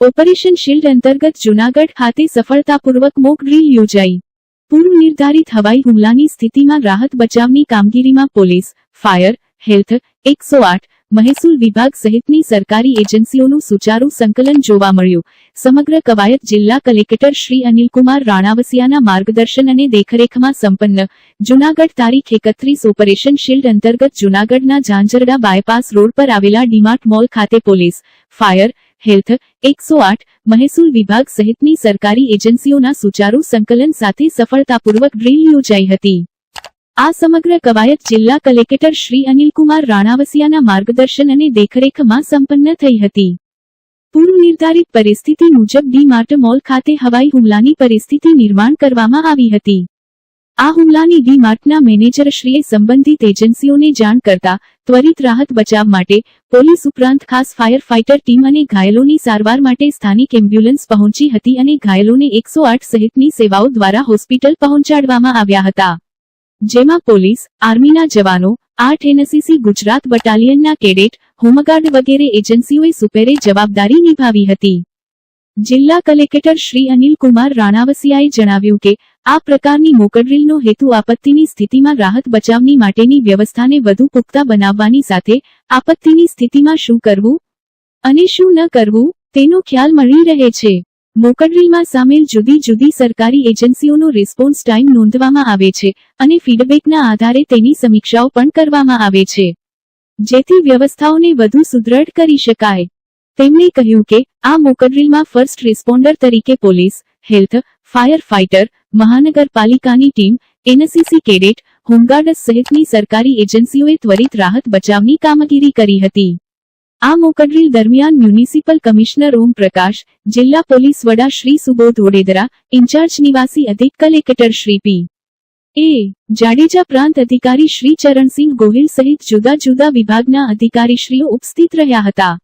Operation shield અંતર્ગત જૂનાગઢ ખાતે સફળતાપૂર્વક મોક ડ્રીલ યોજાઈ. પૂર્વ નિર્ધારિત હવાઈ હુમલાની સ્થિતિમાં રાહત બચાવની કામગીરીમાં પોલીસ, ફાયર, હેલ્થ, એકસો મહેસૂલ વિભાગ સહિતની સરકારી એજન્સીઓનું સુચારું સંકલન જોવા મળ્યું. સમગ્ર કવાયત જિલ્લા કલેક્ટર શ્રી અનિલકુમાર રાણાવસિયાના માર્ગદર્શન અને દેખરેખમાં સંપન્ન. જૂનાગઢ તારીખ એકત્રીસ ઓપરેશન શિલ્ડ અંતર્ગત જૂનાગઢના ઝાંઝરડા બાયપાસ રોડ પર આવેલા ડીમાર્ટ મોલ ખાતે પોલીસ, ફાયર હેલ્થ, એકસો આઠ, મહેસૂલ વિભાગ સહિતની સરકારી એજન્સીઓના સુચારુ સંકલન સાથે સફળતાપૂર્વક ડ્રીલ યોજાઈ હતી. આ સમગ્ર કવાયત જિલ્લા કલેક્ટર શ્રી અનિલકુમાર રાણાવસિયાના માર્ગદર્શન અને દેખરેખમાં સંપન્ન થઈ હતી. પૂર્વ નિર્ધારિત પરિસ્થિતિ મુજબ ડી માર્ટ મોલ ખાતે હવાઈ હુમલાની પરિસ્થિતિ નિર્માણ કરવામાં આવી હતી. આ હુમલાની ડી માર્ટના મેનેજરશ્રીએ સંબંધિત એજન્સીઓને જાણ કરતા ત્વરિત રાહત બચાવ માટે પોલીસ ઉપરાંત ખાસ ફાયર ફાઇટર ટીમ અને ઘાયલોની સારવાર માટે સ્થાનિક એમ્બ્યુલન્સ પહોંચી હતી અને ઘાયલોને એકસો આઠ સહિતની સેવાઓ દ્વારા હોસ્પિટલ પહોંચાડવામાં આવ્યા હતા. જેમાં પોલીસ, આર્મીના જવાનો, આઠ એનસીસી ગુજરાત બટાલિયનના કેડેટ, હોમગાર્ડ વગેરે એજન્સીઓએ સુપેરે જવાબદારી નિભાવી હતી. જિલ્લા કલેક્ટર શ્રી અનિલ કુમાર રાણાવસિયાએ જણાવ્યું કે, આ પ્રકારની મોકડ્રીલનો હેતુ આપત્તિની સ્થિતિમાં રાહત બચાવની માટેની વ્યવસ્થાને વધુ પુખ્તા બનાવવાની સાથે, આપત્તિની સ્થિતિમાં શું કરવું અને શું ન કરવું, તેનો ખ્યાલ મળી રહે છે. મોકડ્રીલમાં સામેલ જુદી જુદી સરકારી એજન્સીઓનો રિસ્પોન્સ ટાઈમ નોંધવામાં આવે છે અને ફીડબેકના આધારે તેની સમીક્ષાઓ પણ કરવામાં આવે છે. જેથી વ્યવસ્થાઓને વધુ સુદૃઢ કરી શકાય. તેમણે કહ્યું કે, આ મોકડ્રીલમાં ફર્સ્ટ રિસ્પોન્ડર તરીકે પોલીસ, હેલ્થ, ફાયર ફાઇટર, મહાનગરપાલિકાની team, NCC cadet, home guard સહિતની સરકારી એજન્સીઓએ ત્વરિત રાહત બચાવની કામગીરી કરી હતી. આ મોકડ્રીલ દરમિયાન મ્યુનિસિપલ કમિશનર ઓમ પ્રકાશ, જિલ્લા પોલીસ વડા શ્રી સુબોધ ઓડેદરા ઇન્ચાર્જ નિવાસી અધિક collector Shri P. A. Jadeja પ્રાંત અધિકારી શ્રી ચરણસિંહ ગોહિલ સહિત જુદા જુદા વિભાગના અધિકારીશ્રીઓ ઉપસ્થિત રહ્યા હતા.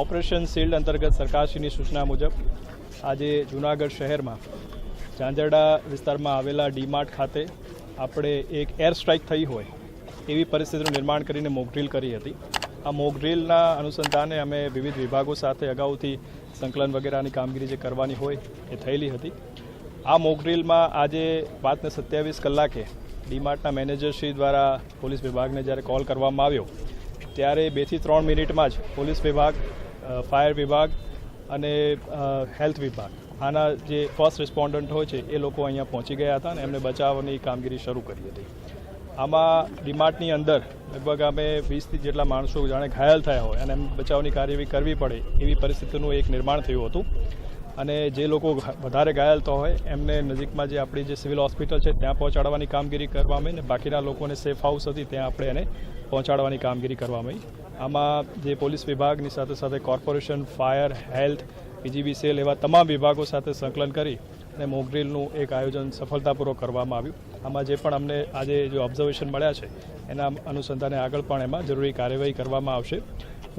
ઓપરેશન શિલ્ડ અંતર્ગત સરકારશ્રીની સૂચના મુજબ આજે જૂનાગઢ શહેરમાં ઝાંઝરડા વિસ્તારમાં આવેલા ડીમાર્ટ ખાતે આપણે એક એર સ્ટ્રાઇક થઈ હોય એવી પરિસ્થિતિનું નિર્માણ કરીને મોકડ્રીલ કરી હતી. આ મોકડ્રીલના અનુસંધાને અમે વિવિધ વિભાગો સાથે અગાઉથી સંકલન વગેરેની કામગીરી જે કરવાની હોય એ થયેલી હતી. આ મોકડ્રીલમાં આજે પાંચને સત્યાવીસ કલાકે ડીમાર્ટના મેનેજરશ્રી દ્વારા પોલીસ વિભાગને જ્યારે કોલ કરવામાં આવ્યો, ત્યારે બેથી ત્રણ મિનિટમાં જ પોલીસ વિભાગ ફાયર વિભાગ અને હેલ્થ વિભાગ. આના જે ફર્સ્ટ રિસ્પોન્ડન્ટ હોય છે, એ લોકો અહીંયા પહોંચી ગયા હતા અને એમને બચાવવાની કામગીરી શરૂ કરી હતી. આમાં ડીમાર્ટની અંદર લગભગ અમે વીસથી જેટલા માણસો જાણે ઘાયલ થયા હોય અને એમ બચાવની કાર્યવાહી કરવી પડે એવી પરિસ્થિતિનું એક નિર્માણ થયું હતું. અને જે લોકો વધારે ઘાયલ તો હોય, એમને નજીકમાં જે આપણી જે સિવિલ હોસ્પિટલ છે, ત્યાં પહોંચાડવાની કામગીરી કરવામાં અને બાકીના લોકોને સેફ હાઉસ હતી, ત્યાં આપણે એને પહોંચાડવાની કામગીરી કરવામાં આમાં જે પોલીસ વિભાગની સાથે સાથે corporation, fire, health, PGB, cell એવા તમામ વિભાગો સાથે સંકલન કરી અને મોકડ્રીલનું એક આયોજન સફળતાપૂર્વક કરવામાં આવ્યું. આમાં જે પણ અમને આજે જે ઓબ્ઝર્વેશન મળ્યા છે, એના અનુસંધાને આગળ પણ એમાં જરૂરી કાર્યવાહી કરવામાં આવશે.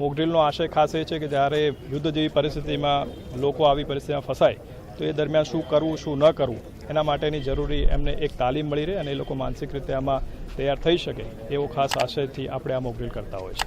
મોકડ્રીલનો આશય ખાસ એ છે કે જ્યારે યુદ્ધ જેવી પરિસ્થિતિમાં લોકો આવી પરિસ્થિતિમાં ફસાય, તો એ દરમિયાન શું કરવું, શું ન કરવું, એના માટેની જરૂરી એમને એક તાલીમ મળી રહે અને એ લોકો માનસિક રીતે આમાં તૈયાર થઈ શકે, એવો ખાસ આશયથી આપણે આ મોકડ્રીલ કરતા હોય છે.